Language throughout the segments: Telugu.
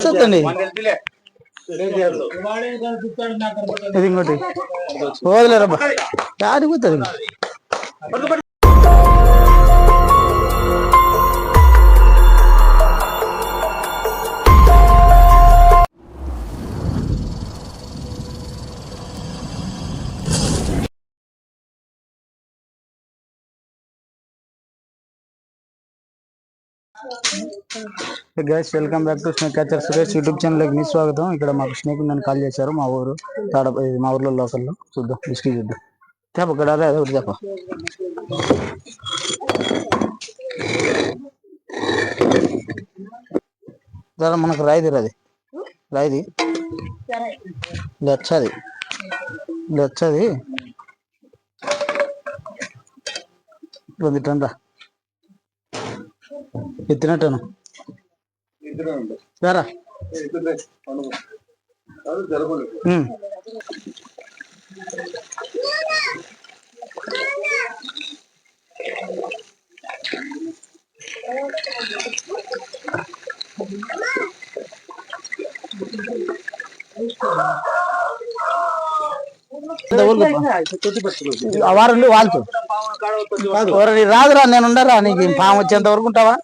వస్తుందండి. ఇది ఇంకోటి. పోదులేరబ్బా ఆడిపోతుంది guys welcome back to snake catcher Suresh YouTube ఛానల్కి మీ స్వాగతం. ఇక్కడ మాకు స్నేక్ నన్ను కాల్ చేశారు మా ఊరు తాడ మా ఊర్లో లోకల్లో. చూద్దాం హిస్టరీ చూద్దాం. చెప్ప ఇక్కడ అదే ఒకటి చెప్ప. జర మనకు రాయిది అది రాయిది. లచ్చది. లచ్చది. రెండు టన్ రా. ఎత్తినట్టాను. వారంలో వాల్చు ఎవరు రాదురా నేను ఉండరా నీకు పాము వచ్చేంత వరకు ఉంటావా?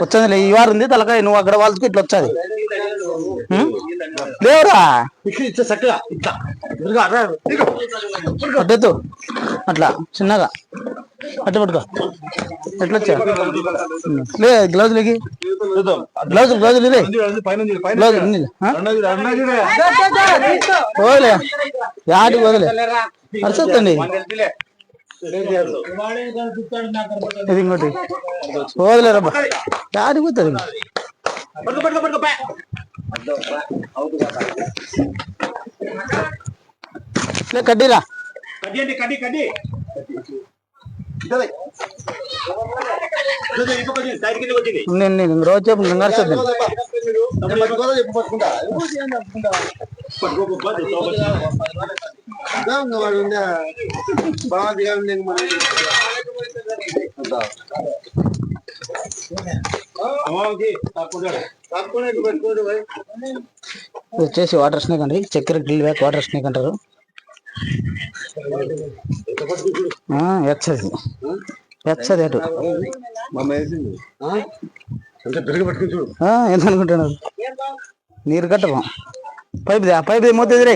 వచ్చిందిలే ఈ వారం ఉంది తలకాయ నువ్వు అక్కడ వాళ్ళకి ఇట్లా వచ్చాది. లేవురా? అడ్డెత్తు అట్లా చిన్నగా. అట్ట పట్టుకో. ఎట్లా వచ్చా లే గ్లౌజ్ లేకి గ్లౌజ్ గ్లౌజ్ లే గ్లౌజ్ ఉంది. ఆ? పోలే. యాడికి వదిలే అరసొద్దండి ఇది ఇంకోటి పోదులేరబ్బా యాడికి పోతుంది లే కడ్డీరా కడ్డీ కడ్డీ సైడ్ కింద వచ్చింది నేను నేను రోజు చెప్పు నేను అరసొద్దండి వచ్చేసి వాటర్ స్నేక్ అండి. Checkered keelback water snake అంటారు. ఎచ్చది అటు ఆ, ఎంత అనుకుంటున్నారు? నీరు కట్టము పైప్ పైప్ దే మోతేది రే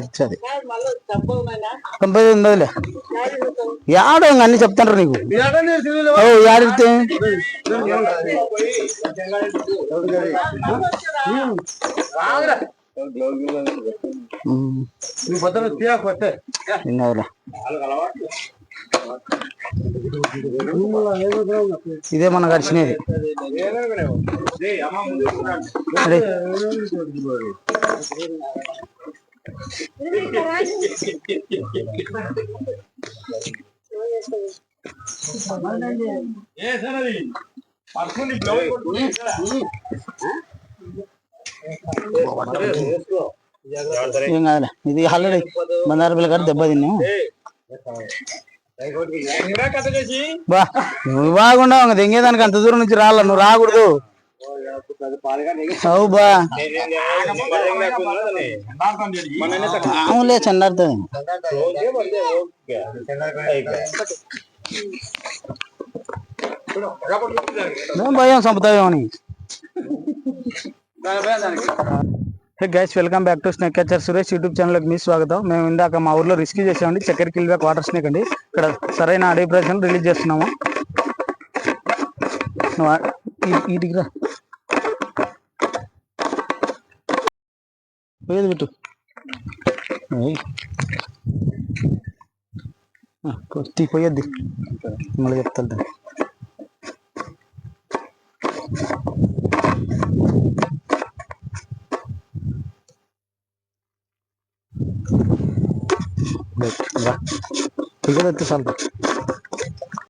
ఇచ్చది యాడో అన్ని చెప్తాండ్రు నీకు. ఓ యాడితే ఇదే మన గడిచినది. ఏం కాదులే. ఇది ఆల్రెడీ బందారు పిల్ల దెబ్బ తిన్నాం నువ్వు బాగుండవు ఇంకా దెంగేదానికి అంత దూరం నుంచి రాళ్ళ నువ్వు రాకూడదు. అవు బా. అవులే చండాడుతుంది ఏం భయం చంపుతావేమో hey guys welcome back to snake catcher Suresh YouTube ఛానల్కి మీ స్వాగతం. మేము ఇందాక మా ఊర్లో రిస్క్ చేసామండి చక్కెర కిల్ బ్యాక్ వాటర్ స్నేక్ అండి. ఇక్కడ సరైన అడవి ప్రదేశం రిలీజ్ చేస్తున్నాము. నువ్వు రా. పెట్టు. మళ్ళీ చెప్తాను. ఇక్కడ చాలు